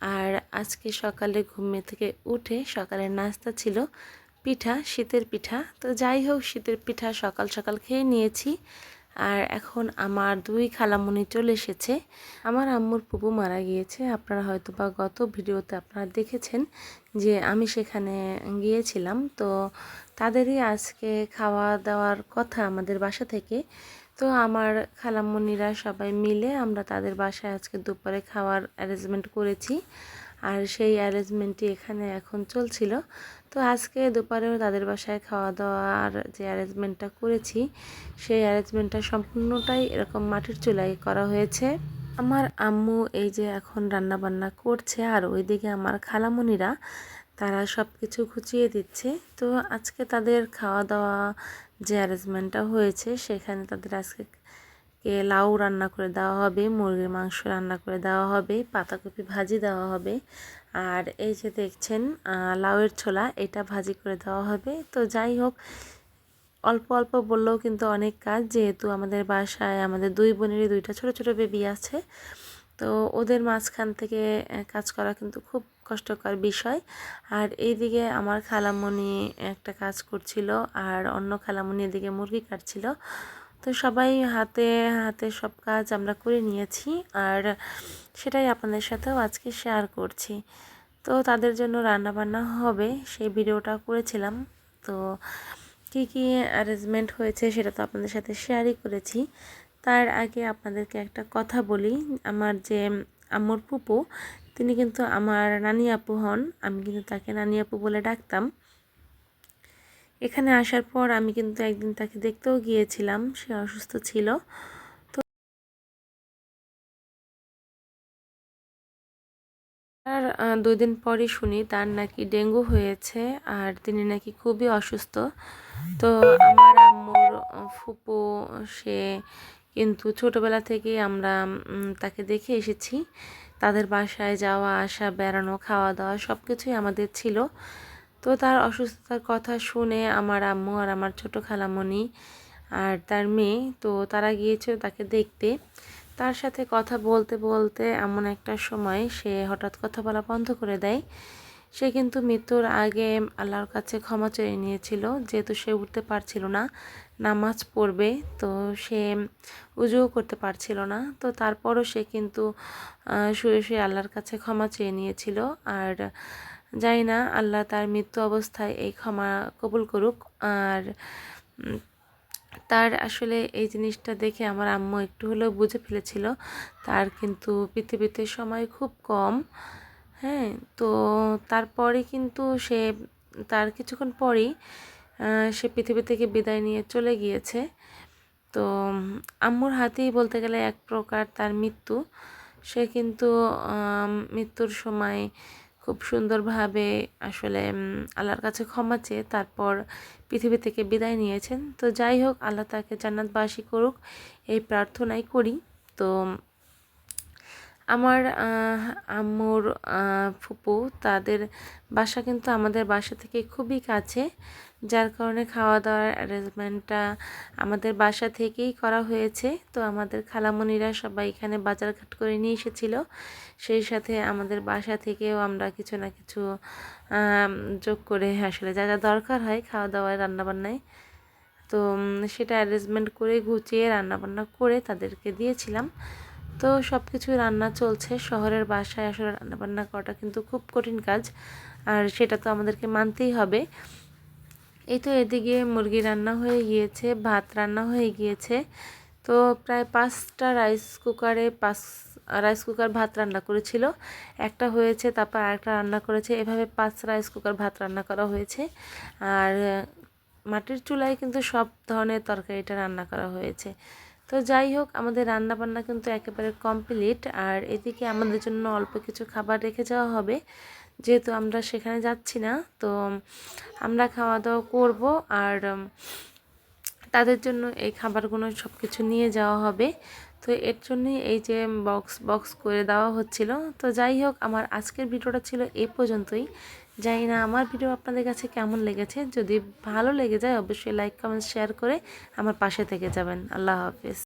আর আজকে সকালে ঘুমে থেকে উঠে সকালের নাস্তা ছিল পিঠা, শীতের পিঠা। তো যাই হোক, শীতের পিঠা সকাল সকাল খেয়ে নিয়েছি। আর এখন আমার দুই খালামুনি চলে এসেছে। আমার আম্মুর পুপু মারা গিয়েছে। আপনারা হয়তো বা গত ভিডিওতে আপনারা দেখেছেন যে আমি সেখানে গিয়েছিলাম। তো তাদেরই আজকে খাওয়া দাওয়ার কথা আমাদের বাসা থেকে। তো আমার খালামুনিরা সবাই মিলে আমরা তাদের বাসায় আজকে দুপুরে খাওয়ার অ্যারেঞ্জমেন্ট করেছি। আর সেই অ্যারেঞ্জমেন্টটি এখানে এখন চলছিল। তো আজকে দুপুরেও তাদের বাসায় খাওয়া দাওয়ার যে অ্যারেঞ্জমেন্টটা করেছি, সেই অ্যারেঞ্জমেন্টটা সম্পূর্ণটাই এরকম মাটির চুলাই করা হয়েছে। আমার আম্মু এই যে এখন রান্না বান্না করছে, আর ওইদিকে আমার খালামুনিরা তারা সব কিছু খুঁচিয়ে দিচ্ছে। তো আজকে তাদের খাওয়া দাওয়া যে অ্যারেঞ্জমেন্টটা হয়েছে, সেখানে তাদের আজকে কে লাউ রান্না করে দেওয়া হবে, মুরগির মাংস রান্না করে দেওয়া হবে, পাতাকপি ভাজি দেওয়া হবে। আর এই যে দেখছেন লাউয়ের ছোলা, এটা ভাজি করে দেওয়া হবে। তো যাই হোক, অল্প অল্প বললেও কিন্তু অনেক কাজ, যেহেতু আমাদের বাসায় আমাদের দুই বোনেরই দুইটা ছোট ছোট বেবি আছে। তো ওদের মাঝখান থেকে কাজ করা কিন্তু খুব কষ্টকর বিষয়। আর এইদিকে আমার খালামণি একটা কাজ করছিল, আর অন্য খালামণি এদিকে মুরগি কাটছিল। তো সবাই হাতে হাতে সব কাজ আমরা করে নিয়েছি, আর সেটাই আপনাদের সাথেও আজকে শেয়ার করছি। তো তাদের জন্য রান্না বান্না হবে, সেই ভিডিওটা করেছিলাম। তো কী কী অ্যারেঞ্জমেন্ট হয়েছে সেটা তো আপনাদের সাথে শেয়ারই করেছি। তার আগে আপনাদেরকে একটা কথা বলি। আমার যে আম্মুর পুপু তিনি কিন্তু আমার নানি আপু হন। আমি কিন্তু তাকে নানি আপু বলে ডাকতাম। এখানে আসার পর আমি কিন্তু একদিন তাকে দেখতেও গিয়েছিলাম। সে অসুস্থ ছিল। তো আর দুই দিন পরই শুনি তার নাকি ডেঙ্গু হয়েছে আর তিনি নাকি খুবই অসুস্থ। তো আমার আম্মুর ফুপু, সে কিন্তু ছোটোবেলা থেকে আমরা তাকে দেখে এসেছি। তাদের বাসায় যাওয়া, আসা, বেড়ানো খাওয়া দাওয়া সব কিছুই আমাদের ছিল। তো তার অসুস্থতার কথা শুনে আমার আম্মু আর আমার ছোট খালামণি আর তার মেয়ে, তো তারা গিয়েছিল তাকে দেখতে। তার সাথে কথা বলতে বলতে এমন একটা সময় সে হঠাৎ কথা বলা বন্ধ করে দেয়। সে কিন্তু মৃত্যুর আগে আল্লাহর কাছে ক্ষমা চেয়ে নিয়েছিল, যেহেতু সে উঠতে পারছিল না, নামাজ পড়বে, তো সে উজুও করতে পারছিল না, তো তারপরও সে কিন্তু শুয়ে শুয়ে আল্লাহর কাছে ক্ষমা চেয়ে নিয়েছিল। আর যাই না, আল্লাহ তার মৃত্যু অবস্থায় এই ক্ষমা কবুল করুক। আর তার আসলে এই জিনিসটা দেখে আমার আম্মু একটু হলেও বুঝে ফেলেছিল, তার কিন্তু পৃথিবীতে সময় খুব কম। হ্যাঁ তো তারপরে কিন্তু সে, তার কিছুক্ষণ পরেই সে পৃথিবী থেকে বিদায় নিয়ে চলে গিয়েছে। তো আম্মুর হাতেই বলতে গেলে এক প্রকার তার মৃত্যু। সে কিন্তু মৃত্যুর সময় খুব সুন্দরভাবে আসলে আল্লাহর কাছে ক্ষমা চেয়ে তারপর পৃথিবী থেকে বিদায় নিয়েছেন। তো যাই হোক, আল্লাহ তাকে জান্নাতবাসী করুক, এই প্রার্থনাই করি। তো আমার আম্মুর ফুপু তাদের বাসা কিন্তু আমাদের বাসা থেকে খুবই কাছে। যার কারণে খাওয়া দাওয়ার অ্যারেঞ্জমেন্টটা আমাদের বাসা থেকেই করা হয়েছে। তো আমাদের খালামণিরা সবাই এখানে বাজারঘাট করে নিয়ে এসেছিল। সেই সাথে আমাদের বাসা থেকেও আমরা কিছু না কিছু যোগ করে আসলে যা যা দরকার হয় খাওয়া দাওয়ায় রান্নাবান্নায়। তো সেটা অ্যারেঞ্জমেন্ট করে গুছিয়ে রান্নাবান্না করে তাদেরকে দিয়েছিলাম। তো সব কিছুই রান্না চলছে। শহরের বাসায় আসলে রান্নাবান্না করাটা কিন্তু খুব কঠিন কাজ। আর সেটা তো আমাদেরকে মানতেই হবে। এই তো এদিকে মুরগি রান্না হয়ে গিয়েছে, ভাত রান্না হয়ে গিয়েছে। তো প্রায় পাঁচটা রাইস কুকারে পাঁচ, রাইস কুকার ভাত রান্না করেছিল। একটা হয়েছে, তারপর আরেকটা রান্না করেছে। এভাবে পাঁচ রাইস কুকার ভাত রান্না করা হয়েছে। আর মাটির চুলায় কিন্তু সব ধরনের তরকারিটা রান্না করা হয়েছে। তো যাই হোক, আমাদের রান্না বান্না কিন্তু একেবারে কমপ্লিট আর এদিকে আমাদের জন্য অল্প কিছু খাবার রেখে যাওয়া হবে। যেহেতু আমরা সেখানে যাচ্ছি না, তো আমরা খাওয়া দাওয়া করব, আর তাদের জন্য এই খাবারগুলো সব কিছু নিয়ে যাওয়া হবে। তো এর জন্যই এই যে বক্স বক্স করে দেওয়া হচ্ছিল। তো যাই হোক, আমার আজকের ভিডিওটা ছিল এ পর্যন্তই। জানি না আমার ভিডিও আপনাদের কাছে কেমন লেগেছে। যদি ভালো লেগে যায়, অবশ্যই লাইক কমেন্ট শেয়ার করে আমার পাশে থেকে যাবেন। আল্লাহ হাফিজ।